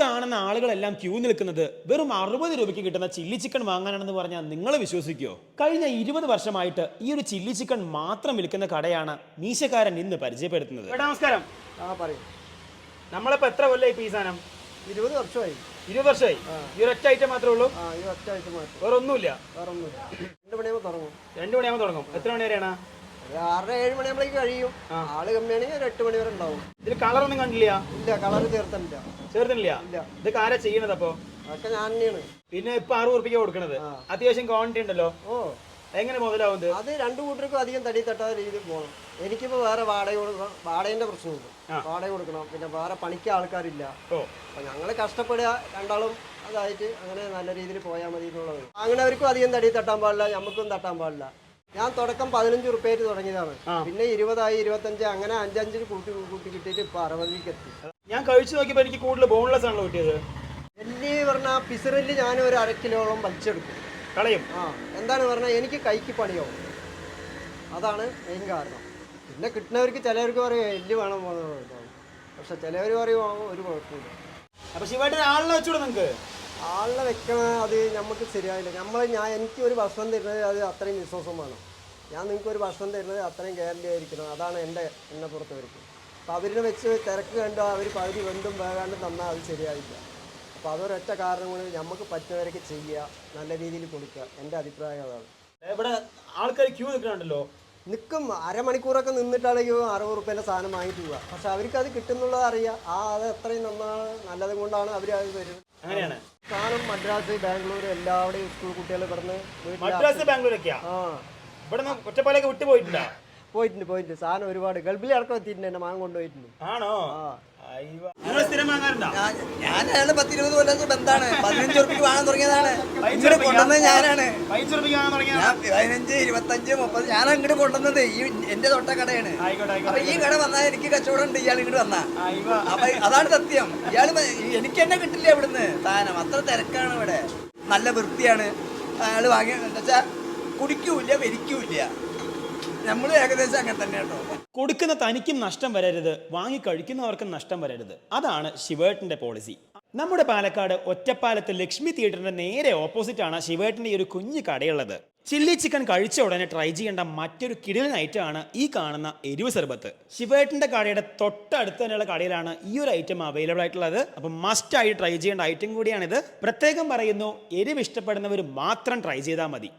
കാണുന്ന ആളുകളെല്ലാം ക്യൂ നിൽക്കുന്നത് വെറും അറുപത് രൂപയ്ക്ക് കിട്ടുന്ന ചില്ലി ചിക്കൻ വാങ്ങാനാണെന്ന് പറഞ്ഞാൽ നിങ്ങൾ വിശ്വസിക്കുമോ കഴിഞ്ഞ ഇരുപത് വർഷമായിട്ട് ഈ ഒരു ചില്ലി ചിക്കൻ മാത്രം വിൽക്കുന്ന കടയാണ് മീശക്കാരൻ ഇന്ന് പരിചയപ്പെടുത്തുന്നത്. നമസ്കാരം. ആ പറയും. നമ്മളിപ്പോ എത്ര കൊല്ലായി ഈ സാധനം? ഇരുപത് വർഷമായി. ഇരുപത് വർഷമായി? ഈ ഒരു ഒറ്റ ഐറ്റം മാത്രമേ ഉള്ളൂ? ആ ഈ ഒറ്റ ഐറ്റം മാത്രം വേറെ ഒന്നുമില്ല വേറെ ഒന്നുമില്ല രണ്ട് മണിയാകുമ്പോൾ തുടങ്ങും. രണ്ടു മണിയാകുമ്പോൾ തുടങ്ങും. എത്ര മണി വരെയാണ്? ഒരു ആറര ഏഴ് മണിയാകുമ്പോഴേക്ക് കഴിയും. ആൾ കമ്മിയാണെങ്കിൽ ഒരു എട്ട് മണി വരെ ഉണ്ടാവും. ഇതിൽ കളറൊന്നും കണ്ടില്ല? ഇല്ല കളർ ചേർത്തില്ല ചേർത്തില്ല ഇല്ല. ഇതൊക്കെ ആരാ ചെയ്യണത് അപ്പോ? അതൊക്കെ ഞാൻ തന്നെയാണ്. പിന്നെ ഇപ്പൊ അറുപത് ഉറപ്പിക്ക കൊടുക്കണത്. അത്യാവശ്യം ക്വാണ്ടിറ്റി ഉണ്ടല്ലോ. ഓ. എങ്ങനെ മുതലാവുന്നത് അത് രണ്ടു കൂട്ടർക്കും അധികം തടി തട്ടാത്ത രീതിയിൽ പോകണം എനിക്കിപ്പോ വേറെ വാടക കൊടുക്കണം വാടകന്റെ പ്രശ്നമുണ്ട്. വാടക കൊടുക്കണം. പിന്നെ വേറെ പണിക്ക് ആൾക്കാരില്ല. അപ്പൊ ഞങ്ങൾ കഷ്ടപ്പെടുക. രണ്ടാളും അതായിട്ട് അങ്ങനെ നല്ല രീതിയിൽ പോയാൽ മതി എന്നുള്ളത് അങ്ങനെവർക്കും അധികം തടി തട്ടാൻ പാടില്ല. നമുക്കും തട്ടാൻ പാടില്ല. ഞാൻ തുടക്കം പതിനഞ്ച് റുപ്യായിട്ട് തുടങ്ങിയതാണ്. പിന്നെ ഇരുപതായി ഇരുപത്തഞ്ച് അങ്ങനെ അഞ്ചഞ്ച് കൂട്ടി കൂട്ടി കിട്ടിയിട്ട് ഇപ്പൊ അറുപതിലേക്ക് എത്തി. ഞാൻ കഴിച്ചു നോക്കിയപ്പോ എനിക്ക് കൂടുതൽ ബോൺലെസ് ആണല്ലോ കിട്ടിയത്. എല്ലി പറഞ്ഞാൽ പിസറിൽ ഞാൻ ഒരു അര കിലോളം വലിച്ചെടുക്കും. കളയും. ആ എന്താണ് പറഞ്ഞാൽ എനിക്ക് കൈക്ക് പണിയാവും. അതാണ് മെയിൻ കാരണം. പിന്നെ കിട്ടുന്നവർക്ക് ചിലവർക്ക് പറയും എല്ല് വേണം പോകുന്നത് പക്ഷെ ചിലവർ പറയും "ആ, ഒരു കുഴപ്പമില്ല അപ്പൊ ശിവായിട്ട് ആളിനെ വെച്ചൂടെ നിങ്ങക്ക്? ആളിനെ വെക്കണ അത് നമുക്ക് ശരിയാവില്ല നമ്മൾ ഞാൻ എനിക്ക് ഒരു ഭക്ഷണം തരുന്നത് അത് അത്രയും വിശ്വാസം വേണം ഞാൻ നിങ്ങൾക്ക് ഒരു ഭക്ഷണം തരുന്നത് അത്രയും ഗ്യാരണ്ടി ആയിരിക്കണം. അതാണ് എന്റെ എന്നെ പുറത്ത് വരുന്നത് അപ്പോൾ അവരിനെ വെച്ച് തിരക്ക് കണ്ടോ അവർ പകുതി വെന്തും വേകാണ്ടും തന്നാൽ അത് ശരിയായില്ല. അപ്പോൾ അതൊരൊറ്റ കാരണം കൊണ്ട് നമുക്ക് പറ്റുന്നവരൊക്കെ ചെയ്യുക നല്ല രീതിയിൽ കൊടുക്കുക. എന്റെ അഭിപ്രായം അതാണ്. ഇവിടെ ആൾക്കാർ ക്യൂ നിൽക്കണുണ്ടല്ലോ. നിൽക്കും അരമണിക്കൂറൊക്കെ നിന്നിട്ടാണെങ്കിൽ അറുപത് റുപ്യേന്റെ സാധനം വാങ്ങിയിട്ട് പോവുക. പക്ഷെ അവർക്ക് അത് കിട്ടുന്നുള്ളത് അറിയാം. ആ അത് അത്രയും നന്നാണ് നല്ലത് കൊണ്ടാണ് അവർ അത് വരുന്നത് അങ്ങനെയാണ്. മദ്രാസ് ബാംഗ്ലൂർ എല്ലാവിടെയും സ്കൂൾ കുട്ടികൾ മദ്രാസ് ബാംഗ്ലൂരൊക്കെയാ? ആ. ഇവിടെ നിന്ന് ഒറ്റപ്പാലൊക്കെ വിട്ടു പോയിട്ടുണ്ടാ? പോയിട്ടുണ്ട് പോയിട്ടുണ്ട്. സാധനം ഒരുപാട്. ഗൾഫിൽ അടക്കം എത്തിയിട്ടുണ്ട് എന്റെ മാങ്ങ കൊണ്ടുപോയിട്ടുണ്ട്. ആണോ? ആ. ഞാൻ അയാൾ പത്തിരുപത് കൊല്ലം ബന്ധാണ് പതിനഞ്ച് ഉറുപ്പിക്ക് വാങ്ങാൻ തുടങ്ങിയതാണ്. ഇങ്ങോട്ട് കൊണ്ടുവന്നത് ഞാനാണ്. പതിനഞ്ച് ഇരുപത്തഞ്ച് മുപ്പത് ഞാൻ അങ്ങോട്ട് കൊണ്ടുവന്നത്. ഈ എന്റെ തൊട്ട കടയാണ്. അപ്പൊ ഈ കട വന്നാൽ എനിക്ക് കച്ചവടം ഉണ്ട് ഇയാൾ ഇങ്ങോട്ട് വന്നാ. അപ്പൊ അതാണ് സത്യം. ഇയാൾ എനിക്ക് തന്നെ കിട്ടില്ല ഇവിടുന്ന്. സാധനം. അത്ര തിരക്കാണ് ഇവിടെ. നല്ല വൃത്തിയാണ്. അയാൾ വാങ്ങിയ കുടിക്കൂല്ല വരിക്കൂല്ല. കുടിക്കൂല ഏകദേശം അങ്ങനെ തന്നെ കൊടുക്കുന്ന തനിക്കും നഷ്ടം വരരുത് വാങ്ങി കഴിക്കുന്നവർക്കും നഷ്ടം വരരുത്. അതാണ് ശിവേട്ടന്റെ പോളിസി. നമ്മുടെ പാലക്കാട് ഒറ്റപ്പാലത്ത് ലക്ഷ്മി തിയേറ്ററിന്റെ നേരെ ഓപ്പോസിറ്റ് ആണ് ശിവേട്ടന്റെ ഈ ഒരു കുഞ്ഞു കടയുള്ളത്. ചില്ലി ചിക്കൻ കഴിച്ച ഉടനെ ട്രൈ ചെയ്യേണ്ട മറ്റൊരു കിടിലൻ ഐറ്റം ആണ് ഈ കാണുന്ന എരിവ് സർബത്ത്. ശിവേട്ടന്റെ കടയുടെ തൊട്ടടുത്ത് തന്നെയുള്ള കടയിലാണ് ഈ ഒരു ഐറ്റം അവൈലബിൾ ആയിട്ടുള്ളത്. അപ്പം മസ്റ്റ് ആയി ട്രൈ ചെയ്യേണ്ട ഐറ്റം കൂടിയാണിത്. പ്രത്യേകം പറയുന്നു എരിവ് ഇഷ്ടപ്പെടുന്നവർ മാത്രം ട്രൈ ചെയ്താൽ മതി.